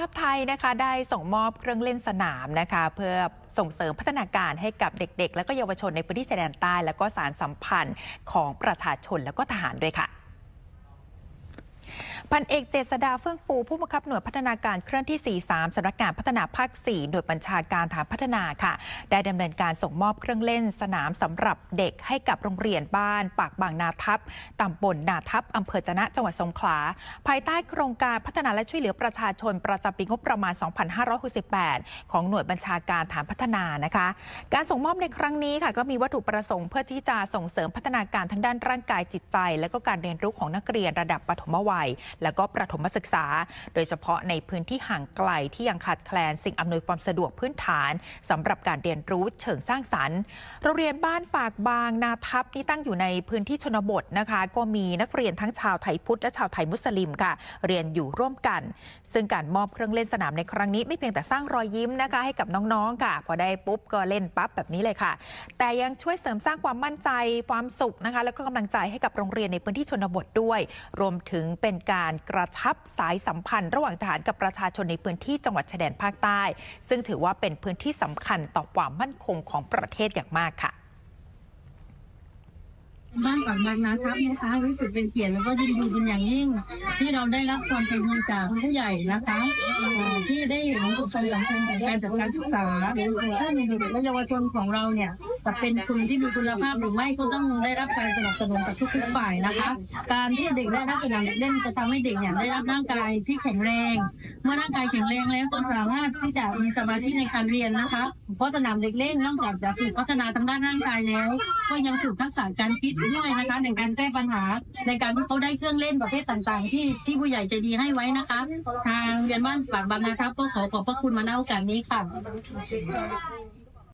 ทัพไทยนะคะได้ส่งมอบเครื่องเล่นสนามนะคะ เพื่อส่งเสริมพัฒนาการให้กับเด็ก ๆ และก็เยาวชนในพื้นที่ชายแดนใต้ และก็สารสัมพันธ์ของประชาชนและก็ทหารด้วยค่ะ พันเอกเจษดาเฟื่องฟูผู้บังคับหน่วยพัฒนาการเคลื่อนที่ 43สำนักงานพัฒนาภาค 4 หน่วยบัญชาการฐานพัฒนาค่ะ ได้ดำเนินการส่งมอบเครื่องเล่นสนามสำหรับเด็กให้กับโรงเรียนบ้าน ปากบางนาทับตำบลนาทับอำเภอจนะจังหวัดสงขลา ภายใต้โครงการพัฒนาและช่วยเหลือประชาชนประจำปีงบประมาณ 2568 ของหน่วยบัญชาการฐานพัฒนานะคะ การส่งมอบในครั้งนี้ค่ะ ก็มีวัตถุประสงค์เพื่อที่จะส่งเสริมพัฒนาการทางด้านร่างกายจิตใจ และก็การเรียนรู้ของนักเรียนระดับปฐมวัยและก็ประถมศึกษา โดยเฉพาะในพื้นที่ห่างไกลที่ยังขาดแคลนสิ่งอำนวยความสะดวกพื้นฐานสำหรับการเรียนรู้เชิงสร้างสรรค์ โรงเรียนบ้านปากบางนาทับที่ตั้งอยู่ในพื้นที่ชนบทนะคะ ก็มีนักเรียนทั้งชาวไทยพุทธและชาวไทยมุสลิมค่ะ เรียนอยู่ร่วมกัน ซึ่งการมอบเครื่องเล่นสนามในครั้งนี้ไม่เพียงแต่สร้างรอยยิ้มนะคะ ให้กับน้องๆค่ะ พอได้ปุ๊บก็เล่นปั๊บแบบนี้เลยค่ะ แต่ยังช่วยเสริมสร้างความมั่นใจความสุขนะคะ แล้วก็กำลังใจให้กับโรงเรียนในพื้นที่ชนบทด้วย รวมถึงเป็นการกระชับสายสัมพันธ์ ระหว่างทหารกับประชาชนในพื้นที่จังหวัดชายแดนภาคใต้ ซึ่งถือว่าเป็นพื้นที่สำคัญต่อความมั่นคงของประเทศอย่างมากค่ะ ปากบางนาทับนะคะรู้สึกเป็นเกียรติแล้วก็ยินดีเป็นอย่างยิ่ง ที่เราได้รับความเป็นดีจากผู้ใหญ่นะคะที่ได้เห็นความสำคัญของการจัดการศึกษาถ้าในเด็กและเยาวชนของเราเนี่ยจะเป็นคนที่มีคุณภาพหรือไม่ก็ต้องได้รับการสนับสนุนจากทุกๆฝ่ายนะคะ การที่เด็กได้รับสนามเด็กเล่นจะทำให้เด็กเนี่ยได้รับร่างกายที่แข็งแรง เมื่อร่างกายแข็งแรงแล้วก็สามารถที่จะมีสมาธิในการเรียนนะคะ เพราะสนามเด็กเล่นนอกจากจะฝึกพัฒนาทางด้านร่างกายแล้ว ก็ยังฝึกทักษะการคิดด้วยนะคะในการแก้ปัญหาในการที่เขาได้เครื่องเล่นประเภทต่างๆ ที่ที่ผู้ใหญ่ใจดีให้ไว้นะคะ ทางเรียนบ้านปากบางนาทับก็ขอขอบพระคุณมาณโอกาสนี้ค่ะ